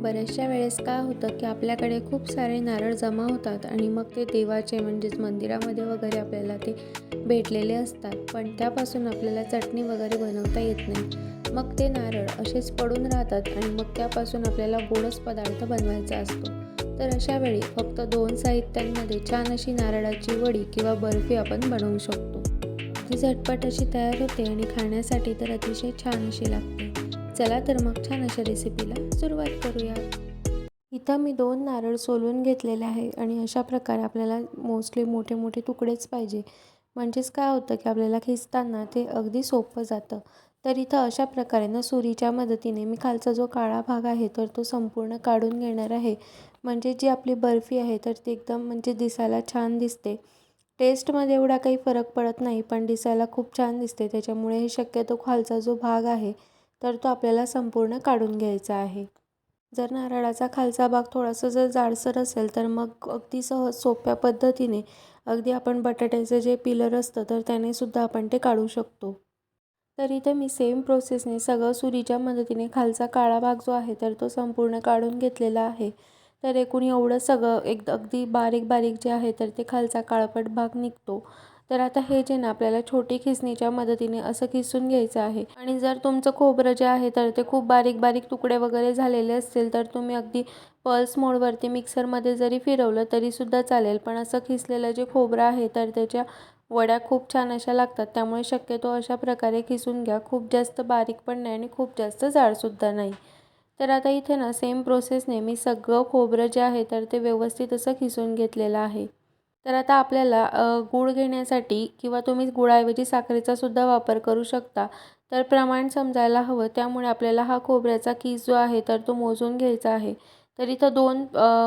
बऱ्याचशा वेळेस काय होतं की आपल्याकडे खूप सारे नारळ जमा होतात आणि मग ते देवाचे म्हणजेच मंदिरामध्ये वगैरे आपल्याला ते भेटलेले असतात. पण त्यापासून आपल्याला चटणी वगैरे बनवता येत नाही. मग ते नारळ असेच पडून राहतात आणि मग त्यापासून आपल्याला गोडच पदार्थ बनवायचा असतो. तर अशा वेळी फक्त दोन साहित्यांमध्ये छान अशी नारळाची वडी किंवा बर्फी आपण बनवू शकतो. ती झटपट अशी तयार होते आणि खाण्यासाठी तर अतिशय छान अशी लागते. चला तर मग छान अशा रेसिपीला सुरुवात करूया. इथं मी दोन नारळ सोलून घेतलेले आहे आणि अशा प्रकारे आपल्याला मोस्टली मोठे मोठे तुकडेच पाहिजे. म्हणजेच काय होतं की आपल्याला खिचताना ते अगदी सोपं जातं. तर इथं अशा प्रकारे ना सुरीच्या मदतीने मी खालचा जो काळा भाग आहे तर तो संपूर्ण काढून घेणार आहे. म्हणजे जी आपली बर्फी आहे तर ती एकदम म्हणजे दिसायला छान दिसते. टेस्टमध्ये एवढा काही फरक पडत नाही पण दिसायला खूप छान दिसते. त्याच्यामुळे हे शक्यतो खालचा जो भाग आहे तर तो आपल्याला संपूर्ण काढून घ्यायचा आहे. जर नारळाचा खालचा भाग थोडासा जर जाडसर असेल तर मग अगदी सहज सोप्या पद्धतीने अगदी आपण बटाट्याचं जे पिलर असतं तर त्याने सुद्धा आपण ते काढू शकतो. तर इथे मी सेम प्रोसेसने सगळं सुरीच्या मदतीने खालचा काळा भाग जो आहे तर तो संपूर्ण काढून घेतलेला आहे. तर एकूण एवढं सगळं एक अगदी बारीक बारीक जे आहे तर ते खालचा काळपट भाग निघतो. तर आता हे जे ना आपल्याला छोटी खिसणीच्या मदतीने असं खिसून घ्यायचं आहे. आणि जर तुमचं खोबरं जे आहे तर ते खूप बारीक बारीक तुकडे वगैरे झालेले असतील तर तुम्ही अगदी पल्स मोडवरती मिक्सरमध्ये जरी फिरवलं तरीसुद्धा चालेल. पण असं खिसलेलं जे खोबरं आहे तर त्याच्या वड्या खूप छान अशा लागतात. त्यामुळे शक्यतो अशा प्रकारे खिसून घ्या. खूप जास्त बारीक पण नाही आणि खूप जास्त जाडसुद्धा नाही. तर आता इथे ना सेम प्रोसेसने मी सगळं खोबरं जे आहे तर ते व्यवस्थित असं खिसून घेतलेलं आहे. तर आता आपल्याला गूळ घेण्यासाठी किंवा तुम्ही गुळाऐवजी साखरेचा सुद्धा वापर करू शकता. तर प्रमाण समजायला हवं. त्यामुळे आपल्याला हा खोबऱ्याचा खीस जो आहे तर तो मोजून घ्यायचा आहे. तर इथं दोन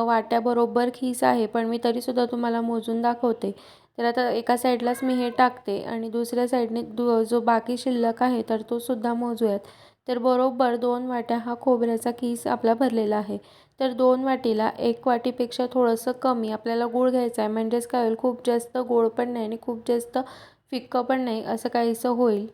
वाट्याबरोबर खीस आहे पण मी तरीसुद्धा तुम्हाला मोजून दाखवते. तर आता एका साईडलाच मी हे टाकते आणि दुसऱ्या साईडने दु जो बाकी शिल्लक आहे तर तो सुद्धा मोजूयात. तर बरोबर दोन वाट्या हा खोबऱ्याचा खीस आपला भरलेला आहे. तर दोन वाटीला एक वाटीपेक्षा थोडंसं कमी. आपल्याला गूळ घ्यायचं आहे. म्हणजेच काय होईल? खूप जास्त गोड पण नाही आणि खूप जास्त फिक्कं पण नाही असं काहीसं होईल.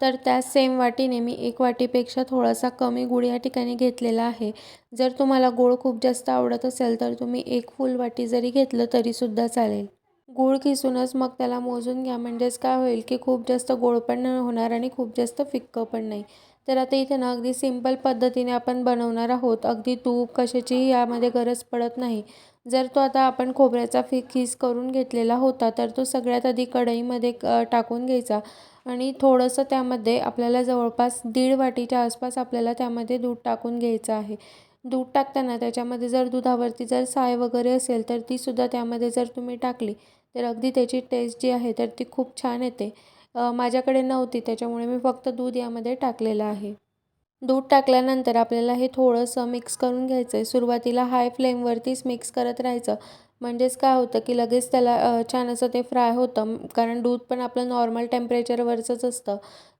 तर त्याच सेम वाटीने मी एक वाटीपेक्षा थोडासा कमी गुळ या ठिकाणी घेतलेला आहे. जर तुम्हाला गोड खूप जास्त आवडत असेल तर तुम्ही एक फुल वाटी जरी घेतलं तरीसुद्धा चालेल. गूळ किसूनच मग त्याला मोजून घ्या. म्हणजेच काय होईल की खूप जास्त गोड पण होणार आणि खूप जास्त फिक्कं पण नाही. तर आता इथे ना अगदी सिंपल पद्धतीने आपण बनवणार आहोत. अगदी तूप कशाचीही यामध्ये गरज पडत नाही. जर तो आता आपण खोबऱ्याचा फि खीस करून घेतलेला होता तर तो सगळ्यात आधी कढईमध्ये टाकून घ्यायचा. आणि थोडंसं त्यामध्ये आपल्याला जवळपास दीड वाटीच्या आसपास आपल्याला त्यामध्ये दूध टाकून घ्यायचं आहे. दूध टाकताना त्याच्यामध्ये जर दुधावरती जर साय वगैरे असेल तर तीसुद्धा त्यामध्ये जर तुम्ही टाकली तर अगदी त्याची टेस्ट जी आहे तर ती खूप छान येते. माझ्याकडे नव्हती त्याच्यामुळे मी फक्त दूध यामध्ये टाकलेलं आहे. दूध टाकल्यानंतर आपल्याला हे थोडंसं मिक्स करून घ्यायचं आहे सुरुवातीला हाय फ्लेमवरतीच मिक्स करत राहायचं. म्हणजेच काय होतं की लगेच त्याला छान असं ते फ्राय होतं. कारण दूध पण आपलं नॉर्मल टेम्परेचरवरचंच असतं.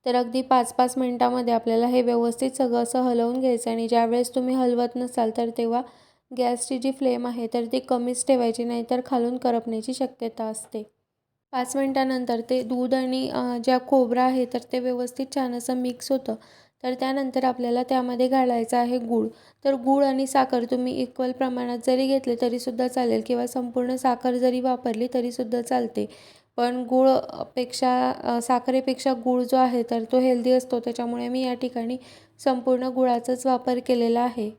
तर अगदी पाच पाच मिनटामध्ये आपल्याला हे व्यवस्थित सगळं असं हलवून घ्यायचं आणि ज्यावेळेस तुम्ही हलवत नसाल तर तेव्हा गॅसची जी फ्लेम आहे तर ती कमीच ठेवायची नाही तर खालून करपण्याची शक्यता असते. पाच मिनटानंतर ते दूध आणि ज्या खोबरं आहे तर ते व्यवस्थित छान असं मिक्स होतं. तर त्यानंतर आपल्याला त्यामध्ये घालायचं आहे गूळ. तर गूळ आणि साखर तुम्ही इक्वल प्रमाणात जरी घेतले तरीसुद्धा चालेल. किंवा संपूर्ण साखर जरी वापरली तरीसुद्धा चालते. पण गूळपेक्षा साखरेपेक्षा गूळ जो आहे तर तो हेल्दी असतो. त्याच्यामुळे मी या ठिकाणी संपूर्ण गुळाचाच वापर केलेला आहे.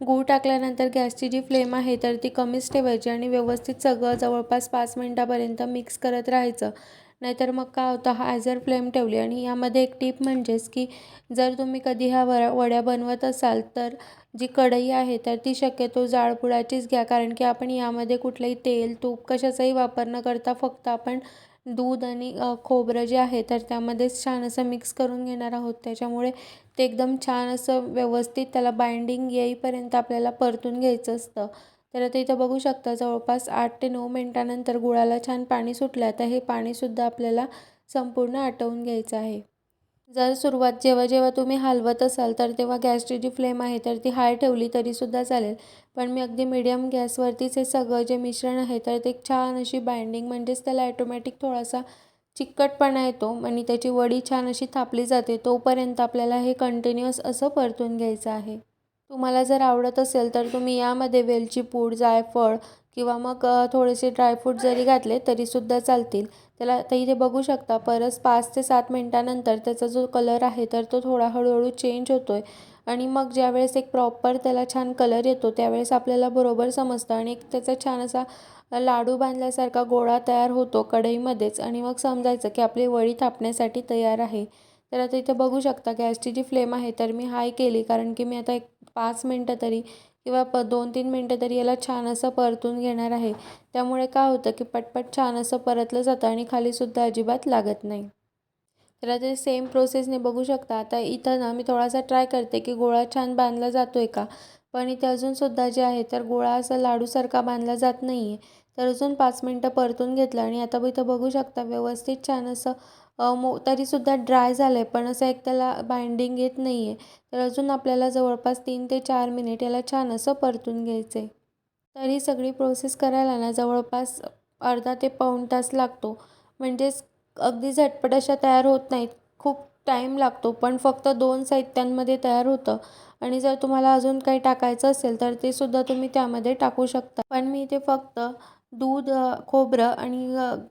गूळ टाकल्यानंतर गॅसची जी फ्लेम आहे तर ती कमीच ठेवायची आणि व्यवस्थित सगळं जवळपास पाच मिनटापर्यंत मिक्स करत राहायचं. नाहीतर मग काय होतं हा ॲजर फ्लेम ठेवली आणि यामध्ये एक टीप म्हणजेच की जर तुम्ही कधी ह्या वरा वड्या बनवत असाल तर जी कढई आहे तर ती शक्यतो जाळपुळाचीच घ्या. कारण की आपण यामध्ये कुठलंही तेल तूप कशाचाही वापर न करता फक्त आपण दूध आणि खोबरं जे आहे तर त्यामध्येच छान असं मिक्स करून घेणार आहोत. त्याच्यामुळे ते एकदम छान असं व्यवस्थित त्याला बाइंडिंग येईपर्यंत आपल्याला परतून घ्यायचं असतं. तर आता इथं बघू शकता जवळपास आठ ते नऊ मिनटानंतर गुळाला छान पाणी सुटलं. आता हे पाणीसुद्धा आपल्याला संपूर्ण आटवून घ्यायचं आहे. जर सुरुवात जेव्हा जेव्हा तुम्ही हलवत असाल तर तेव्हा गॅसची जी फ्लेम आहे तर ती हाय ठेवली तरीसुद्धा चालेल. पण मी अगदी मिडियम गॅसवरतीच हे सगळं जे मिश्रण आहे तर ते छान अशी बाइंडिंग म्हणजेच त्याला ॲटोमॅटिक थोडासा चिकटपणा येतो आणि त्याची वडी छान अशी थापली जाते तोपर्यंत आपल्याला हे कंटिन्युअस असं परतून घ्यायचं आहे. तुम्हाला जर आवडत असेल तर तुम्ही यामध्ये वेलची पूड जायफळ किंवा मग थोडेसे ड्रायफ्रूट जरी घातले तरीसुद्धा चालतील. त्याला तर इथे बघू शकता परत पाच ते सात मिनटानंतर त्याचा जो कलर आहे तर तो थोडा हळूहळू चेंज होतो आहे आणि मग ज्यावेळेस एक प्रॉपर त्याला छान कलर येतो त्यावेळेस आपल्याला बरोबर समजतं. आणि एक त्याचा छान असा लाडू बांधल्यासारखा गोळा तयार होतो कढईमध्येच. आणि मग समजायचं की आपली वडी थापण्यासाठी तयार आहे. तर आता इथं बघू शकता गॅसची जी फ्लेम आहे तर मी हाय केली. कारण की मी आता एक पाच मिनटं तरी किंवा प दोन तीन मिनटं तरी याला छान असं परतून घेणार आहे. त्यामुळे काय होतं की पटपट छान असं परतलं जातं आणि खालीसुद्धा अजिबात लागत नाही. तर आता सेम प्रोसेसने बघू शकता. आता इथं ना मी थोडासा ट्राय करते की गोळा छान बांधला जातो आहे का? पण इथे अजूनसुद्धा जे आहे तर गोळा असा लाडूसारखा बांधला जात नाही आहे तर अजून पाच मिनटं परतून घेतलं आणि आता इथं बघू शकता व्यवस्थित छान असं मो तरीसुद्धा ड्राय झालं आहे पण असं एक त्याला बाइंडिंग येत नाही आहे तर अजून आपल्याला जवळपास तीन ते चार मिनिट याला छान असं परतून घ्यायचं आहे तर ही सगळी प्रोसेस करायला ना जवळपास अर्धा ते पाऊण तास लागतो. म्हणजेच अगदी झटपट अशा तयार होत नाहीत. खूप टाईम लागतो पण फक्त दोन साहित्यांमध्ये तयार होतं. आणि जर तुम्हाला अजून काही टाकायचं असेल तर ते सुद्धा तुम्ही त्यामध्ये टाकू शकता. पण मी इथे फक्त दूध खोबरं आणि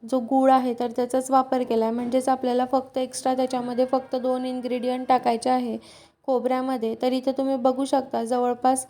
जो गूळ आहे तर त्याचाच वापर केला आहे म्हणजेच आपल्याला फक्त एक्स्ट्रा त्याच्यामध्ये फक्त दोन इन्ग्रेडियंट टाकायचे आहे खोबऱ्यामध्ये. तर इथं तुम्ही बघू शकता जवळपास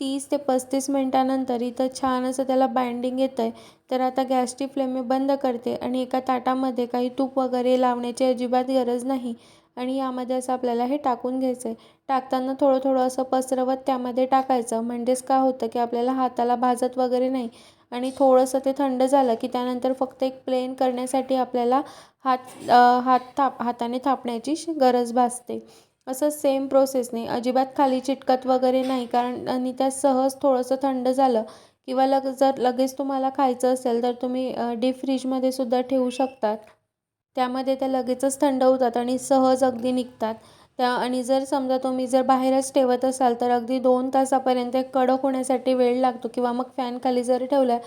तीस ते पस्तीस मिनटानंतर इथं छान असं त्याला बाइंडिंग येतं आहे तर आता गॅसची फ्लेम मी बंद करते आणि एका ताटामध्ये काही तूप वगैरे लावण्याची अजिबात गरज नाही. आणि यामध्ये असं आपल्याला हे टाकून घ्यायचं आहे टाकताना थोडं थोडं असं पसरवत त्यामध्ये टाकायचं. म्हणजेच काय होतं की आपल्याला हाताला भाजत वगैरे नाही. आणि थोडंसं ते थंड झालं की त्यानंतर फक्त एक प्लेन करण्यासाठी आपल्याला हात हात थाप हाताने थापण्याची श- गरज भासते. असं सेम प्रोसेसने अजिबात खाली चिटकत वगैरे नाही. कारण आणि त्या सहज थोडंसं थंड झालं किंवा लग जर लगेच तुम्हाला खायचं असेल तर तुम्ही डीप फ्रीजमध्ये सुद्धा ठेवू शकतात. त्यामध्ये त्या लगेचच थंड होतात आणि सहज अगदी निघतात. त्या आणि जर समजा तुम्ही जर बाहेरच ठेवत असाल तर अगदी दोन तासापर्यंत एक कडक होण्यासाठी वेळ लागतो किंवा मग फॅनखाली जर ठेवला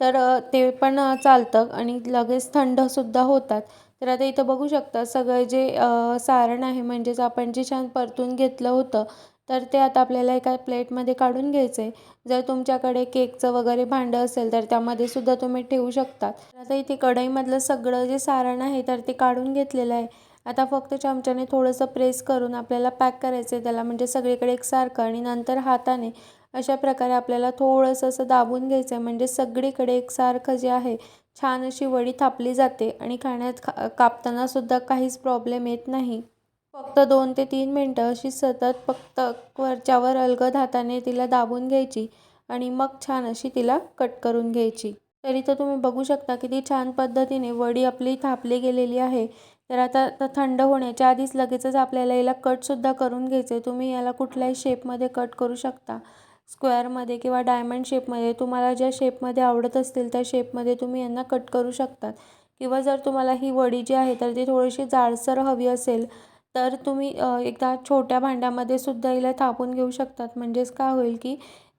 तर ते पण चालतं आणि लगेच थंडसुद्धा होतात. तर आता इथं बघू शकता सगळं जे सारण आहे म्हणजेच आपण जे छान परतून घेतलं होतं तर ते आता आपल्याला एका प्लेटमध्ये काढून घ्यायचं आहे जर तुमच्याकडे केकचं वगैरे भांडं असेल तर त्यामध्ये सुद्धा तुम्ही ठेवू शकता. आता इथे कढईमधलं सगळं जे सारण आहे तर ते काढून घेतलेलं आहे. आता फक्त चमच्याने थोडंसं प्रेस करून आपल्याला पॅक करायचं आहे त्याला म्हणजे सगळीकडे एकसारखं आणि नंतर हाताने अशा प्रकारे आपल्याला थोडंसं असं दाबून घ्यायचं आहे म्हणजे सगळीकडे एकसारखं जे आहे छान अशी वडी थापली जाते आणि खाण्यात खा कापताना सुद्धा काहीच प्रॉब्लेम येत नाही. फक्त दोन ते तीन मिनटं अशी सतत फक्त वरच्यावर अलगद हाताने तिला दाबून घ्यायची आणि मग छान अशी तिला कट करून घ्यायची. तरी तर तुम्ही बघू शकता किती छान पद्धतीने वडी आपली थापली गेलेली आहे. तर आता तर थंड होण्याच्या आधीच लगेचच आपल्याला याला कटसुद्धा करून घ्यायचं आहे तुम्ही याला कुठल्याही शेपमध्ये कट करू शकता. स्क्वेअरमध्ये किंवा डायमंड शेपमध्ये तुम्हाला ज्या शेपमध्ये आवडत असतील त्या शेपमध्ये तुम्ही यांना कट करू शकतात किंवा जर तुम्हाला ही वडी जी आहे तर ती थोडीशी जाडसर हवी असेल तर तुम्ही एकदा छोट्या भांड्यामध्ये सुद्धा हिला थापून घेऊ शकतात. म्हणजेच काय होईल की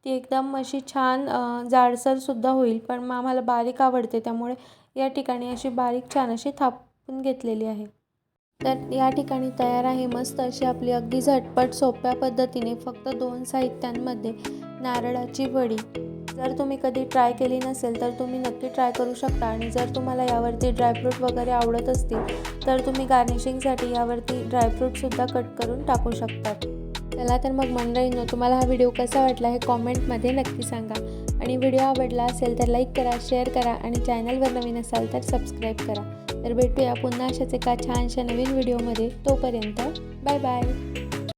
ती एकदम अशी छान जाडसरसुद्धा होईल. पण मग आम्हाला बारीक आवडते त्यामुळे या ठिकाणी अशी बारीक छान अशी थाप थापून घेतलेली आहे. तर या ठिकाणी तयार आहे मस्त अशी आपली अगदी झटपट सोप्या पद्धतीने फक्त दोन साहित्यांमध्ये नारळाची वडी. जर तुम्ही कधी ट्राय केली नसेल तर तुम्ही नक्की ट्राय करू शकता. आणि जर तुम्हाला यावरती ड्रायफ्रूट वगैरे आवडत असतील तर तुम्ही गार्निशिंगसाठी यावरती ड्रायफ्रूटसुद्धा कट करून टाकू शकता. चला तर मग मंडळींनो तुम्हाला हा व्हिडिओ कसा वाटला हे कॉमेंटमध्ये नक्की सांगा. आणि व्हिडिओ आवडला असेल तर लाईक करा शेअर करा आणि चॅनलवर नवीन असाल तर सबस्क्राईब करा. तर भेटूया पुन्हा अशाच एका छानशा नवीन व्हिडिओमध्ये. तोपर्यंत बाय बाय.